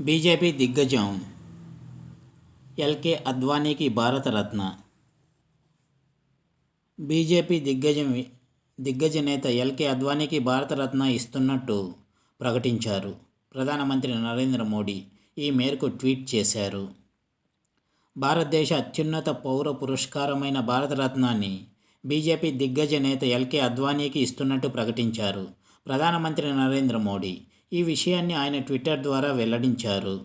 BJP దిగ్గజం. LK అద్వానీకి Bharat Ratna. BJP దిగ్గజం దిగ్గజ నేత ఎల్కే అద్వానీకి భారతరత్న ఇస్తున్నట్టు ప్రకటించారు ప్రధానమంత్రి నరేంద్ర మోడీ ఈ మేరకు ట్వీట్ చేశారు. భారతదేశ అత్యున్నత పౌర పురస్కారమైన భారతరత్నాన్ని బీజేపీ దిగ్గజ నేత ఎల్కే అద్వానీకి ఇస్తున్నట్టు ప్రకటించారు ప్రధానమంత్రి నరేంద్ర మోడీ. ఈ విషయాన్ని ఆయన ట్విట్టర్ ద్వారా వెల్లడించారు.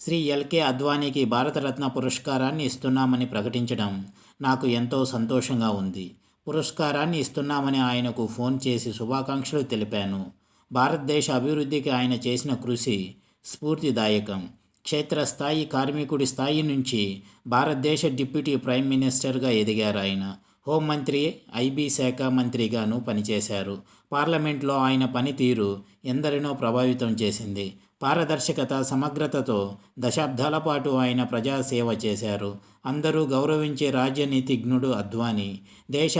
శ్రీ ఎల్కే అద్వానీకి భారతరత్న పురస్కారాన్ని ఇస్తున్నామని ప్రకటించడం నాకు ఎంతో సంతోషంగా ఉంది. పురస్కారాన్ని ఇస్తున్నామని ఆయనకు ఫోన్ చేసి శుభాకాంక్షలు తెలిపాను. భారతదేశ అభివృద్ధికి ఆయన చేసిన కృషి స్ఫూర్తిదాయకం. క్షేత్రస్థాయి కార్మికుడి స్థాయి నుంచి భారతదేశ డిప్యూటీ ప్రైమ్ మినిస్టర్గా ఎదిగారు ఆయన. హోంమంత్రి ఐబీ శాఖ మంత్రిగాను పనిచేశారు. పార్లమెంట్లో ఆయన పనితీరు ఎందరినో ప్రభావితం చేసింది. పారదర్శకత సమగ్రతతో దశాబ్దాల పాటు ఆయన ప్రజాసేవ చేశారు. అందరూ గౌరవించే రాజనీతిజ్ఞుడు అద్వానీ. దేశ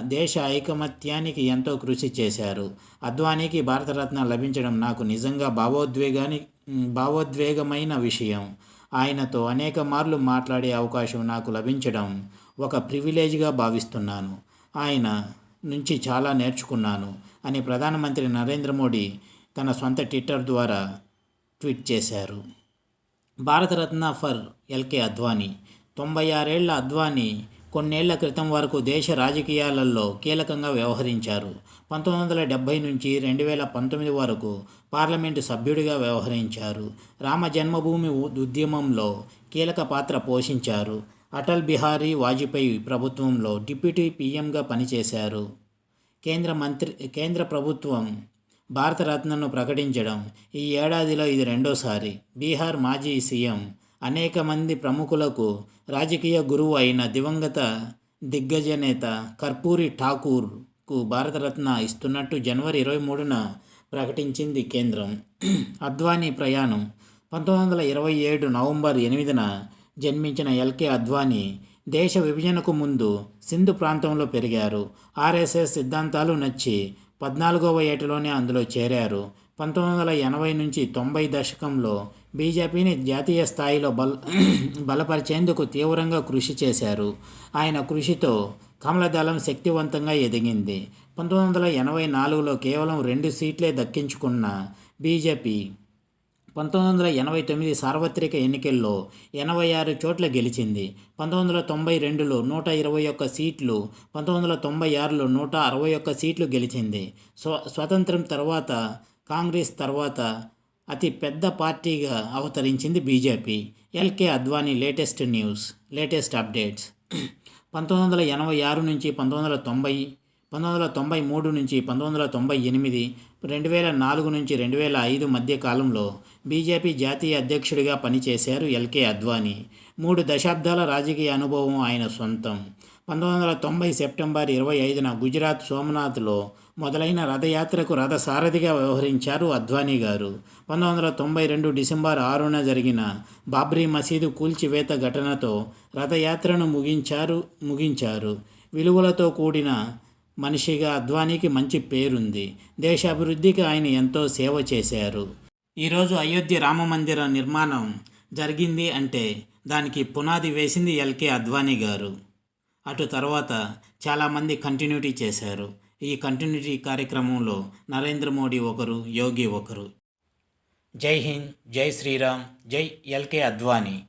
దేశ ఐకమత్యానికి ఎంతో కృషి చేశారు. అద్వానీకి భారతరత్న లభించడం నాకు నిజంగా భావోద్వేగాని భావోద్వేగమైన విషయం. ఆయనతో అనేక మార్లు మాట్లాడే అవకాశం నాకు లభించడం ఒక ప్రివిలేజ్గా భావిస్తున్నాను. ఆయన నుంచి చాలా నేర్చుకున్నాను అని ప్రధానమంత్రి నరేంద్ర మోడీ తన సొంత ట్విట్టర్ ద్వారా ట్వీట్ చేశారు. భారతరత్న ఫర్ ఎల్కే అద్వానీ తొంభై ఆరేళ్ళ అద్వానీ కొన్నేళ్ళ క్రితం వరకు దేశ రాజకీయాలలో కీలకంగా వ్యవహరించారు. పంతొమ్మిది వందల డెబ్భై నుంచి రెండు వేల పంతొమ్మిది వరకు పార్లమెంటు సభ్యుడిగా వ్యవహరించారు. రామ జన్మభూమి ఉద్యమంలో కీలక పాత్ర పోషించారు. అటల్ బిహారీ వాజ్పేయి ప్రభుత్వంలో డిప్యూటీ పీఎంగా పనిచేశారు. కేంద్ర మంత్రి కేంద్ర ప్రభుత్వం భారతరత్నను ప్రకటించడం ఈ ఏడాదిలో ఇది రెండోసారి. బీహార్ మాజీ సీఎం అనేక మంది ప్రముఖులకు రాజకీయ గురువు అయిన దివంగత దిగ్గజ నేత కర్పూరి ఠాకూర్కు భారతరత్న ఇస్తున్నట్టు జనవరి ఇరవై మూడున ప్రకటించింది కేంద్రం. అద్వానీ ప్రయాణం పంతొమ్మిది వందల ఇరవై ఏడు నవంబర్ ఎనిమిదిన జన్మించిన ఎల్కే అద్వానీ దేశ విభజనకు ముందు సింధు ప్రాంతంలో పెరిగారు. ఆర్ఎస్ఎస్ సిద్ధాంతాలు నచ్చి పద్నాలుగవ ఏటలోనే అందులో చేరారు. పంతొమ్మిది వందల ఎనభై నుంచి తొంభై దశకంలో బీజేపీని జాతీయ స్థాయిలో బల బలపరిచేందుకు తీవ్రంగా కృషి చేశారు. ఆయన కృషితో కమలదళం శక్తివంతంగా ఎదిగింది. పంతొమ్మిది వందల ఎనభై నాలుగులో కేవలం రెండు సీట్లే దక్కించుకున్న బీజేపీ పంతొమ్మిది వందల ఎనభై తొమ్మిది సార్వత్రిక ఎన్నికల్లో ఎనభై ఆరు చోట్ల గెలిచింది. పంతొమ్మిది వందల తొంభై రెండులో నూట ఇరవై ఒక్క సీట్లు పంతొమ్మిది వందల తొంభై ఆరులో నూట అరవై ఒక్క సీట్లు గెలిచింది. స్వ స్వతంత్రం తర్వాత కాంగ్రెస్ తర్వాత అతి పెద్ద పార్టీగా అవతరించింది BJP. L K Advani latest news latest updates. పంతొమ్మిది వందల ఎనభై ఆరు నుంచి పంతొమ్మిది వందల తొంభై పంతొమ్మిది వందల తొంభై మూడు నుంచి పంతొమ్మిది వందల తొంభై ఎనిమిది రెండు వేల నాలుగు నుంచి రెండు వేల ఐదు మధ్య కాలంలో బీజేపీ జాతీయ అధ్యక్షుడిగా పనిచేశారు ఎల్కే అద్వానీ. మూడు దశాబ్దాల రాజకీయ అనుభవం ఆయన సొంతం. పంతొమ్మిది వందల తొంభై సెప్టెంబర్ ఇరవై ఐదున గుజరాత్ సోమనాథ్లో మొదలైన రథయాత్రకు రథ సారథిగా వ్యవహరించారు అద్వానీ గారు. పంతొమ్మిది వందల తొంభై రెండు డిసెంబర్ ఆరున జరిగిన బాబ్రీ మసీదు కూల్చివేత ఘటనతో రథయాత్రను ముగించారు ముగించారు. విలువలతో కూడిన మనిషిగా అద్వానీకి మంచి పేరుంది. దేశాభివృద్ధికి ఆయన ఎంతో సేవ చేశారు. ఈరోజు అయోధ్య రామ మందిర నిర్మాణం జరిగింది అంటే దానికి పునాది వేసింది ఎల్కే అద్వానీ గారు. అటు తర్వాత చాలామంది కంటిన్యూటీ చేశారు. ఈ కంటిన్యూటీ కార్యక్రమంలో నరేంద్ర మోడీ ఒకరు యోగి ఒకరు. జై హింద్ జై శ్రీరామ్ జై ఎల్కే అద్వానీ.